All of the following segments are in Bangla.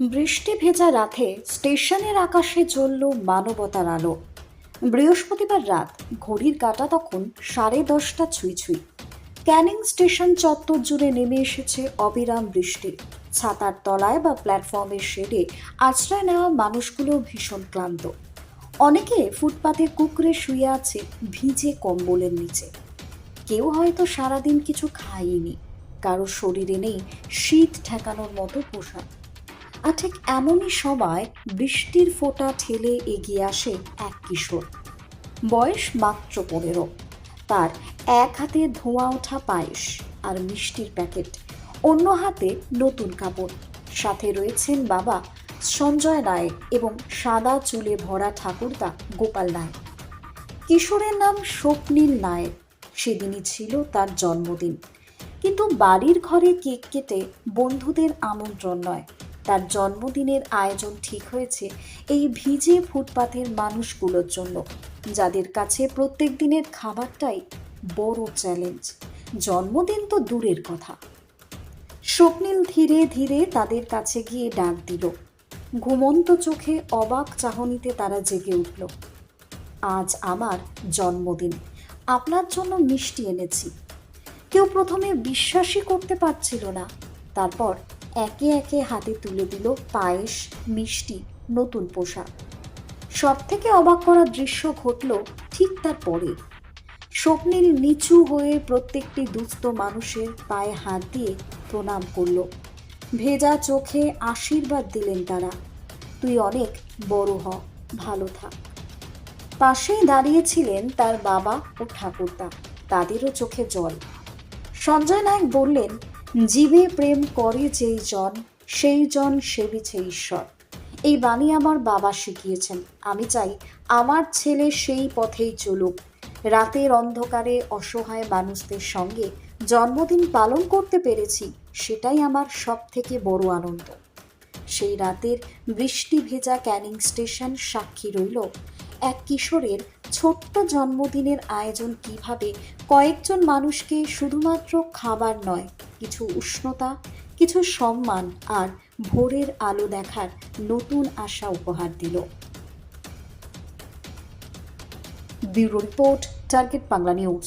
বৃষ্টি ভেজা রাতে স্টেশনের আকাশে জ্বলল মানবতার আলো। বৃহস্পতিবার রাত ঘড়ির কাঁটা তখন সাড়ে দশটা ছুঁই ছুঁই। ক্যানিং স্টেশন চত্বর জুড়ে নেমে এসেছে অবিরাম বৃষ্টি। ছাতার তলায় বা প্ল্যাটফর্মের শেডে আশ্রয় নেওয়া মানুষগুলো ভীষণ ক্লান্ত। অনেকে ফুটপাতে কুকরে শুয়ে আছে ভিজে কম্বলের নিচে। কেউ হয়তো সারাদিন কিছু খায়নি। কারও শরীরে নেই শীত ঠেকানোর মতো পোশাক। আর ঠিক এমনই সময় বৃষ্টির ফোঁটা ঠেলে এগিয়ে আসে এক কিশোর। বয়স মাত্র পনেরো। তার এক হাতে ধোঁয়া ওঠা পায়েস আর মিষ্টির প্যাকেট, অন্য হাতে নতুন কাপড়। সাথে রয়েছেন বাবা সঞ্জয় নায়েক এবং সাদা চুলে ভরা ঠাকুরদা গোপাল নায়েক কিশোরের নাম স্বপ্নীল নায়েক সেদিনই ছিল তার জন্মদিন। কিন্তু বাড়ির ঘরে কেক কেটে বন্ধুদের আমন্ত্রণ নয়। তার জন্মদিনের আয়োজন ঠিক হয়েছে এই ভিজে ফুটপাথের মানুষগুলোর জন্য, যাদের কাছে প্রত্যেক দিনের খাবারটাই বড় চ্যালেঞ্জ। জন্মদিন তো দূরের কথা। স্বপ্নীল ধীরে ধীরে তাদের কাছে গিয়ে ডাক দিল। ঘুমন্ত চোখে অবাক চাহনিতে তারা জেগে উঠল। আজ আমার জন্মদিন। আপনার জন্য মিষ্টি এনেছি। কেউ প্রথমে বিশ্বাসই করতে পারছিল না। তারপর একে একে হাতে তুলে দিল পায়েস, মিষ্টি, নতুন পোশাক। সব থেকে অবাক করা দৃশ্য ঘটল ঠিক তার পরে। স্বপ্নীল নিচু হয়ে প্রত্যেকটি দুস্থ মানুষের পায়ে হাত দিয়ে প্রণাম করল। ভেজা চোখে আশীর্বাদ দিলেন তারা। তুই অনেক বড় হ, ভালো থাক। পাশেই দাঁড়িয়েছিলেন তার বাবা ও ঠাকুরদা, তাদেরও চোখে জল। সঞ্জয় নায়ক বললেন জীবে প্রেম করে যেই জন, সেই জন সেবিছে ঈশ্বর। এই বাণী আমার বাবা শিখিয়েছেন। আমি চাই আমার ছেলে সেই পথেই চলুক। রাতের অন্ধকারে অসহায় মানুষদের সঙ্গে জন্মদিন পালন করতে পেরেছি, সেটাই আমার সব থেকে বড় আনন্দ। সেই রাতের বৃষ্টি ভেজা ক্যানিং স্টেশন সাক্ষী রইল এক কিশোরের ছোট্ট জন্মদিনের আয়োজন কীভাবে কয়েকজন মানুষকে শুধুমাত্র খাবার নয়, কিছু উষ্ণতা, কিছু সম্মান আর ভোরের আলো দেখার নতুন আশা উপহার দিল। Bureau report, target Bangla news.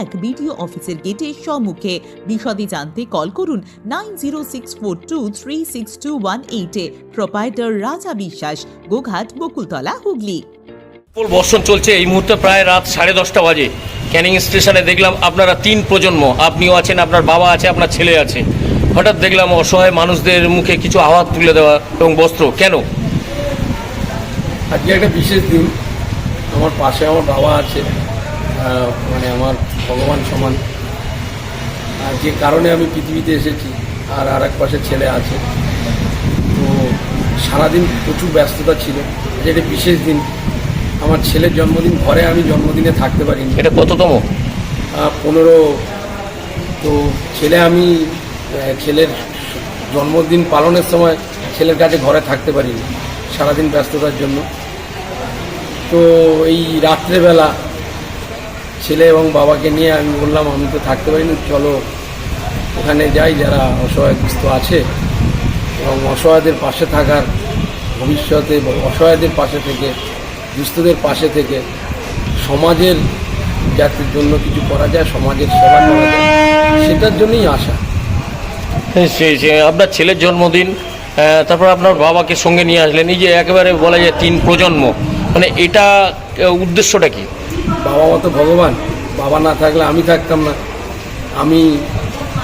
এক বিডিও অফিসের গেটের সম্মুখে। বিশদে জানতে কল করুন nine zero six four two three six two one এইটে প্রোপাইটার রাজা বিশ্বাস গোঘাট বকুলতলা হুগলি। প্রবল বর্ষণ চলছে এই মুহূর্তে প্রায় রাত সাড়ে দশটা বাজে। ক্যানিং স্টেশনে দেখলাম আপনারা তিন প্রজন্ম আপনিও আছেন আপনার বাবা আছে আপনার ছেলে আছে। হঠাৎ দেখলাম অসহায় মানুষদের মুখে কিছু আওয়াজ তুলে দেওয়া এবং বস্ত্র। কেন? আজকে একটা বিশেষ দিন। আমার পাশে আমার বাবা আছে। মানে আমার ভগবান সমান। আর যে কারণে আমি পৃথিবীতে এসেছি আর আর এক পাশে ছেলে আছে। তো সারাদিন প্রচুর ব্যস্ততা ছিল একটা বিশেষ দিন। আমার ছেলের জন্মদিন ঘরে আমি জন্মদিনে থাকতে পারিনি। এটা কততম? পনেরো। তো ছেলে আমি ছেলের জন্মদিন পালনের সময় ছেলের কাছে ঘরে থাকতে পারিনি সারাদিন ব্যস্ততার জন্য। তো এই রাত্রেবেলা ছেলে এবং বাবাকে নিয়ে আমি বললাম, আমি তো থাকতে পারিনি, চলো ওখানে যাই, যারা অসহায় আছে এবং অসহায়দের পাশে থাকার ভবিষ্যতে, অসহায়দের পাশে থেকে, দুস্থদের পাশে থেকে সমাজের জাতির জন্য কিছু করা যায়, সমাজের সেবা করা যায়, সেটার জন্যই আশা সে- আপনার ছেলের জন্মদিন তারপর আপনার বাবাকে সঙ্গে নিয়ে আসলেন, এই যে একেবারে বলা যায় তিন প্রজন্ম মানে এটা উদ্দেশ্যটা কি? বাবা মতো ভগবান। বাবা না থাকলে আমি থাকতাম না। আমি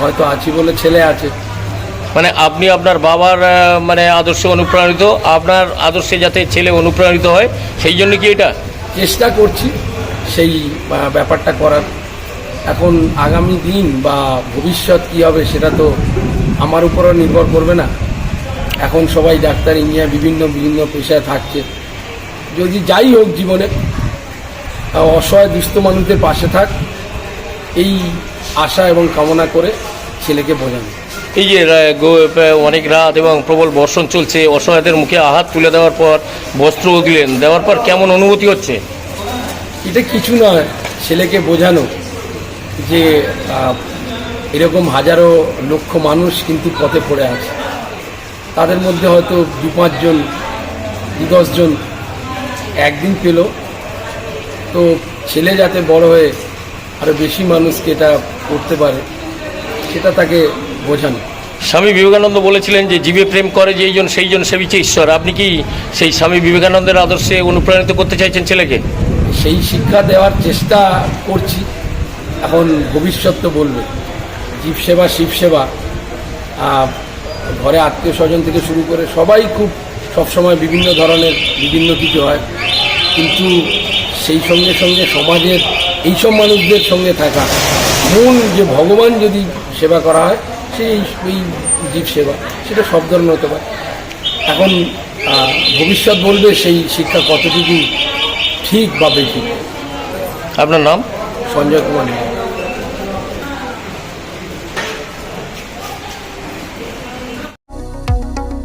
হয়তো আছি বলে ছেলে আছে। মানে আপনি আপনার বাবার মানে আদর্শে অনুপ্রাণিত আপনার আদর্শে যাতে ছেলে অনুপ্রাণিত হয় সেই জন্য কি এটা? চেষ্টা করছি সেই ব্যাপারটা করার। এখন আগামী দিন বা ভবিষ্যৎ কী হবে সেটা তো আমার উপরও নির্ভর করবে না। এখন সবাই ডাক্তার ইঞ্জিনিয়ার বিভিন্ন বিভিন্ন পেশায় থাকছে। যদি যাই হোক জীবনে অসহায় দুস্থ মানুষদের পাশে থাক। এই আশা এবং কামনা করে ছেলেকে বোঝানো। এই যে অনেক রাত এবং প্রবল বর্ষণ চলছে অসহায়দের মুখে আহাত তুলে দেওয়ার পর বস্ত্র দিলেন দেওয়ার পর কেমন অনুভূতি হচ্ছে? এটা কিছু নয় ছেলেকে বোঝানো যে এরকম হাজারো লক্ষ মানুষ কিন্তু পথে পড়ে আছে। তাদের মধ্যে হয়তো দু পাঁচজন দু দশজন একদিন পেল। তো ছেলে যাতে বড় হয়ে আরও বেশি মানুষকে এটা করতে পারে সেটা তাকে বোঝানো। স্বামী বিবেকানন্দ বলেছিলেন যে জীবে প্রেম করে যেইজন সেইজন সেবিছে ঈশ্বর। আপনি কি সেই স্বামী বিবেকানন্দের আদর্শে অনুপ্রাণিত করতে চাইছেন ছেলেকে? সেই শিক্ষা দেওয়ার চেষ্টা করছি এখন ভবিষ্যৎ তো বলবে। জীব সেবা শিব সেবা। ঘরে আত্মীয় স্বজন থেকে শুরু করে সবাই খুব সবসময় বিভিন্ন ধরনের বিভিন্ন কিছু হয়। কিন্তু সেই সঙ্গে সঙ্গে সমাজের এইসব মানুষদের সঙ্গে থাকা। মূল যে ভগবান যদি সেবা করা হয় সেই এই জীব সেবা সেটা সব ধরনের হতে পারে। এখন ভবিষ্যৎ বলবে সেই শিক্ষা কতটুকু ঠিক বা বেশি আপনার নাম? সঞ্জয় কুমার।